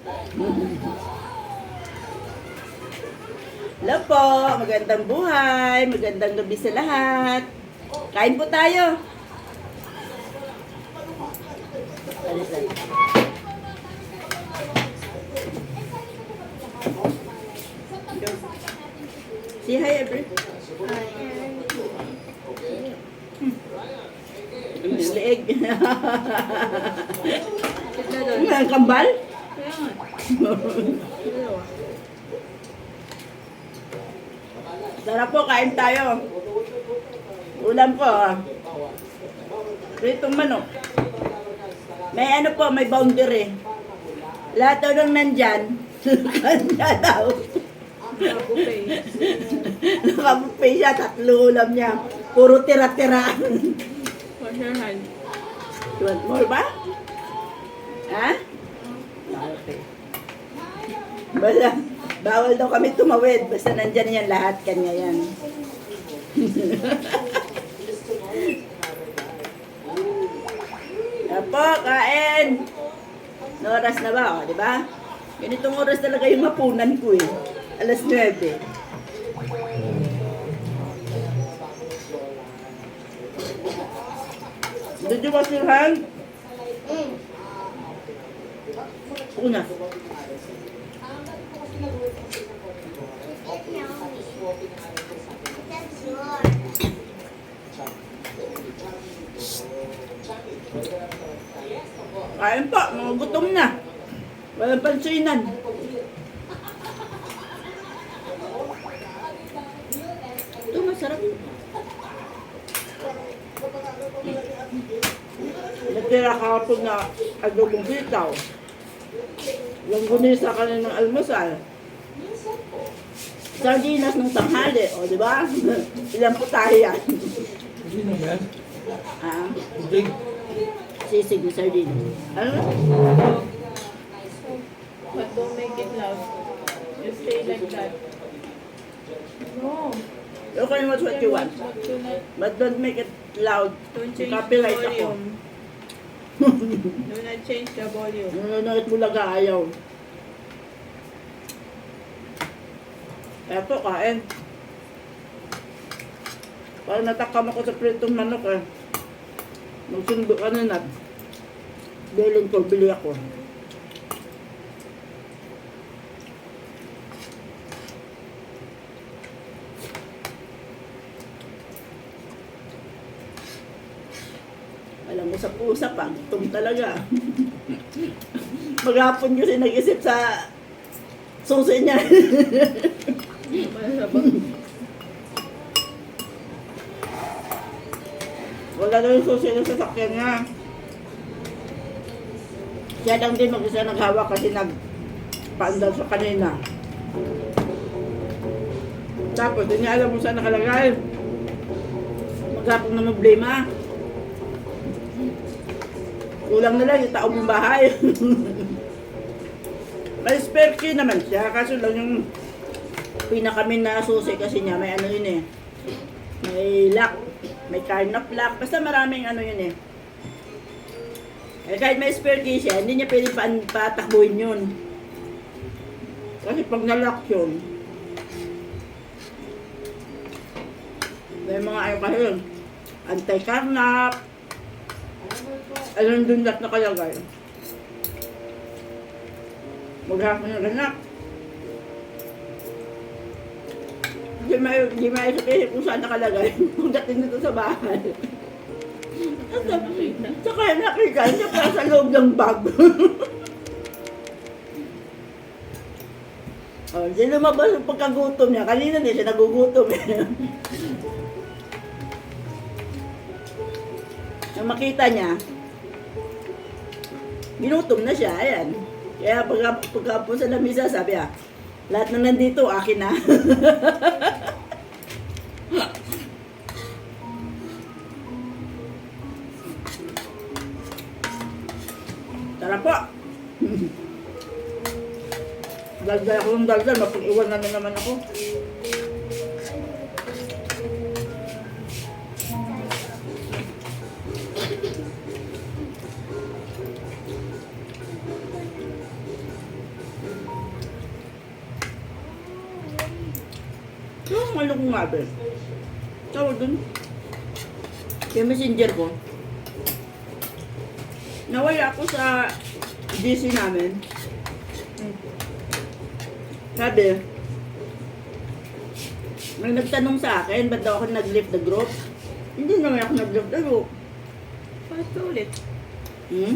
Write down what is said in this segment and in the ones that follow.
Hello po, magandang buhay, magandang gabi sa lahat. Kain po tayo. Say hi, every. Leeg. Ang kambal? Sarap po, kain tayo. Ulam ko, ah. Pritong manok. May ano po, may boundary. Lahat daw nang nandyan, kanya daw. Nakabuffet siya, tatlo ulam niya. Puro tira-tira. Wash your. You want more ba? Ha? Okay. Basta, bawal daw kami tumawid. Basta nandyan yan lahat, kanya yan. Apo, kain! No oras na ba? O, di ba? Ganitong oras talaga yung mapunan ko eh. Alas 9. Did you wash your hand? Una. Kain pa, mga gutom na. Walang pansinan. Ito masarap. Natira kahapon na adobong sitaw. Yung gunisa ka ng almusal. Sardinas ng tanghali, o di ba? Ilan po tayo yan? Sino yan? Ah, Big. sisig na sardinas. Ano? But don't make it loud. You stay like that. No. Okay, what's what you want? But don't make it loud. don't change the Copyright ako. volume. Not change the volume. Nanonood lang ayaw. Eto, kain. Parang natakam ako sa pritong manok eh. Magsundo ka na na. Bilin ko, bili ako. Pusa pa, gutom talaga. Maghapon kasi nag-isip sa susi niya. Wala na yung susi ng sasakyan niya. Siya lang din mag-isa naghawak kasi nagpaandal sa kanina. Tapos, hindi niya alam kung saan nakalagay. Maghapon na problema. Kulang na lang yung tao mong bahay. May spare key naman siya, kaso lang yung pinakamin na susi kasi niya, may ano yun eh. May lock, may carnap lock, basta maraming ano yun eh. Eh kahit may spare key siya, hindi niya pwede pa patakbuhin yun. Kasi pag nalock yun, may mga ayaw kasi yun, anti-carnap, alam dun lahat nakalagay. Maghapon na ganap. Hindi may, hindi may sabihin kung saan nakalagay. Kung dating nito sa bahay. Sa kaya nakita niya pa sa loob ng bag. oh, hindi lumabas yung pagkagutom niya. Kanina din siya nagugutom eh. Nang makita niya, ginutom na siya, ayan. Kaya pag, pagkapon sa lamisa, sabi ah, lahat na nandito, akin na. Tara po. Daldal ako ng daldal, mapag-iwan na naman ako. Ano ko nga ba? Tawag dun. Yung messenger ko. Nawala ako sa GC namin. Sabi, may nagtanong sa akin, ba't daw ako nag-lift the group? Hindi naman ako nag-lift the group. Bakit ka ulit? Hmm?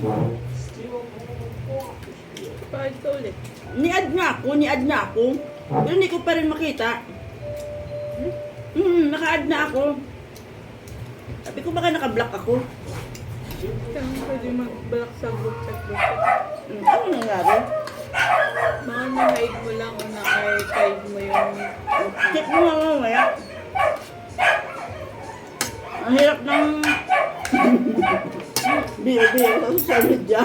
Bakit ka ulit? Ni-add nga ako, ni-add nga ako. Pero hindi ko pa rin makita. Hmm, naka-add na ako. Sabi ko baka naka-block ako. Saan pwede mag-block sa group chat group chat? Hmm, ano nangyari? Baka na-hide mo lang o na-archive mo yung... Check mo nga mamaya. Ang hirap ng... Biro-biro sa social media.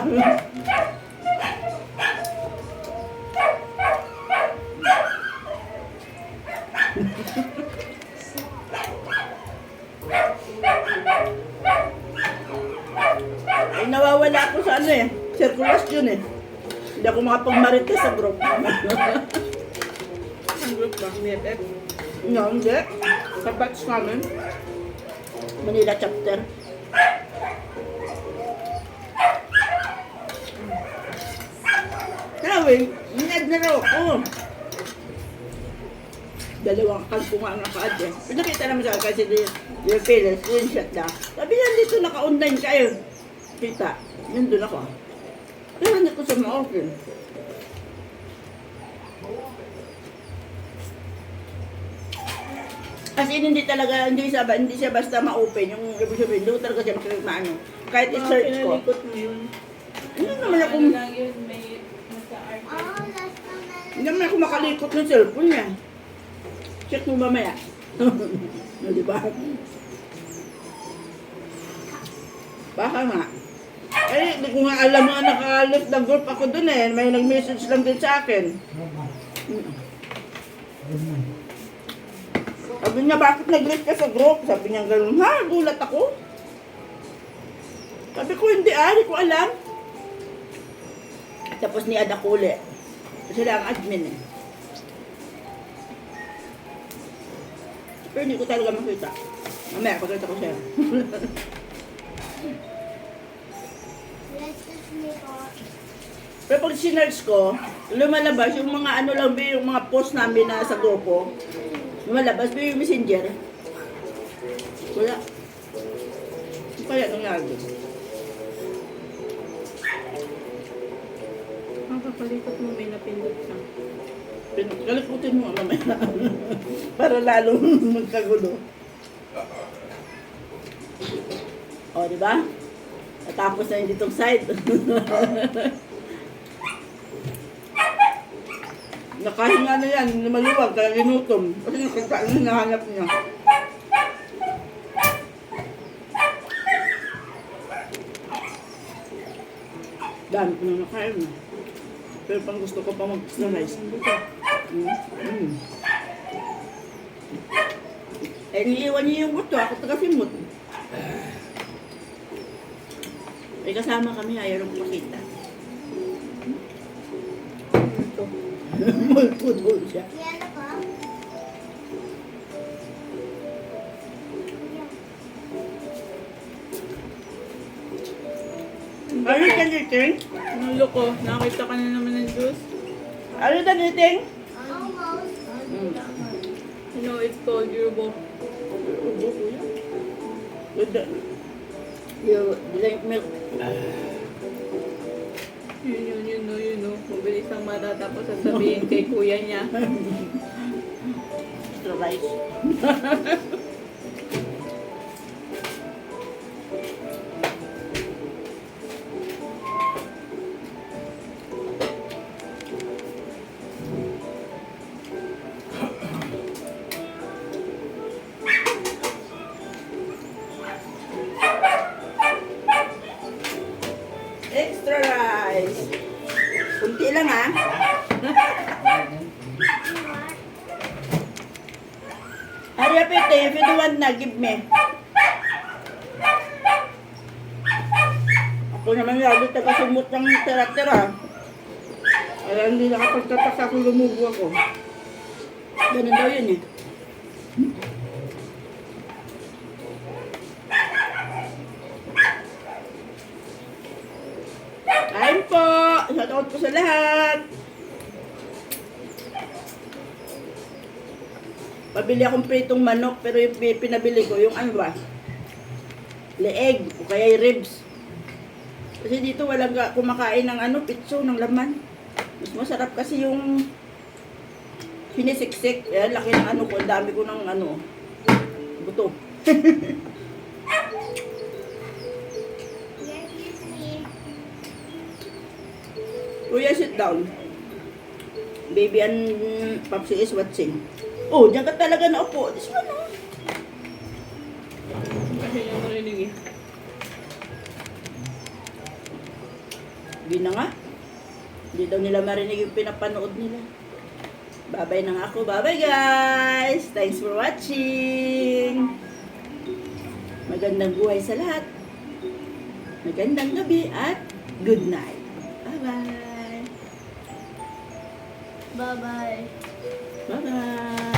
Circulation eh. Hindi ako makapagmarites sa group. Ang group ba? BFF? No, hindi. Sa batch namin. Manila chapter. Sabi, ninad na raw ako. Dalawang ko nga ang naka-add eh. Pinakita naman sa kasi di, di pila, screenshot na. Sabi yan dito naka-online kayo. Kita, nandun ako. Pero hindi ko sa ma-open. Kasi hindi talaga, hindi siya, hindi siya basta ma-open yung ibig sabihin, hindi ko talaga siya makikita maano. Kahit i-search ko. pinalikot mo yun. Hindi naman ako, Ano lang yun, may nasa archive. hindi naman ako makalikot ng cellphone niya. Check mo mamaya. no, di ba? Baka nga. Eh, hindi ko nga alam nga naka-lift na group ako dun eh. May nag-message lang din sa akin. Sabi niya, bakit nag-lift ka sa group? Sabi niya gano'n, ha? Gulat ako. Sabi ko, hindi ah, hindi ko alam. Tapos ni Ada Kule. Sila ang admin eh. Pero hindi ko talaga makita. Mamaya, pagkita ko siya. Pero pag sinerge ko, lumalabas yung mga ano lang, ba, yung mga post namin na sa grupo. Lumalabas ba yung messenger? Wala. Ano kaya nangyari? Ang kapalikot mo, may napindot. Pin- Kalikutin mo mamaya. Para lalo magkagulo. O, di ba? Natapos na yung ditong side. Nakahinga na yan, maluwag, kaya ginutom. Kasi nakagkaan na nahanap niya. Dami ko na nakain. Pero pang gusto ko pa mag-slice. Mm. Mm. Eh, niiwan niyo yung buto. Ako taga-simot. May kasama kami, ayaw nang makita. Multo doon siya. Ano ka niting? Nulo ko, nakita ka na naman ng juice. Ano ka niting? Mm. You know, it's called Yubo. With the, you drink milk. Yun, yun, yun, no, yun, no. Mabilis ang mata tapos sasabihin kay kuya niya. Rice. Ako naman lagi taga-sumot ng tira-tira. Kaya hindi nakapagtatak ako lumubo ako. Ganun daw yun eh. Kain po! Shoutout po sa lahat! Pabili akong pritong manok pero yung pinabili ko, yung ano ba? Leeg o kaya yung ribs. Kasi dito walang ka- kumakain ng ano, pitso, ng laman. Mas masarap kasi yung sinisiksik. Yan, laki ng ano ko, ang dami ko ng ano, buto. Kuya, sit down. Baby and Papsi is watching. Oh, diyan ka talaga naupo. This one, Hindi na nga. Hindi daw nila marinig yung pinapanood nila. Babay na nga ako. Bye-bye, guys! Thanks for watching! Magandang buhay sa lahat. Magandang gabi at good night. Bye-bye! Bye-bye. Bye-bye!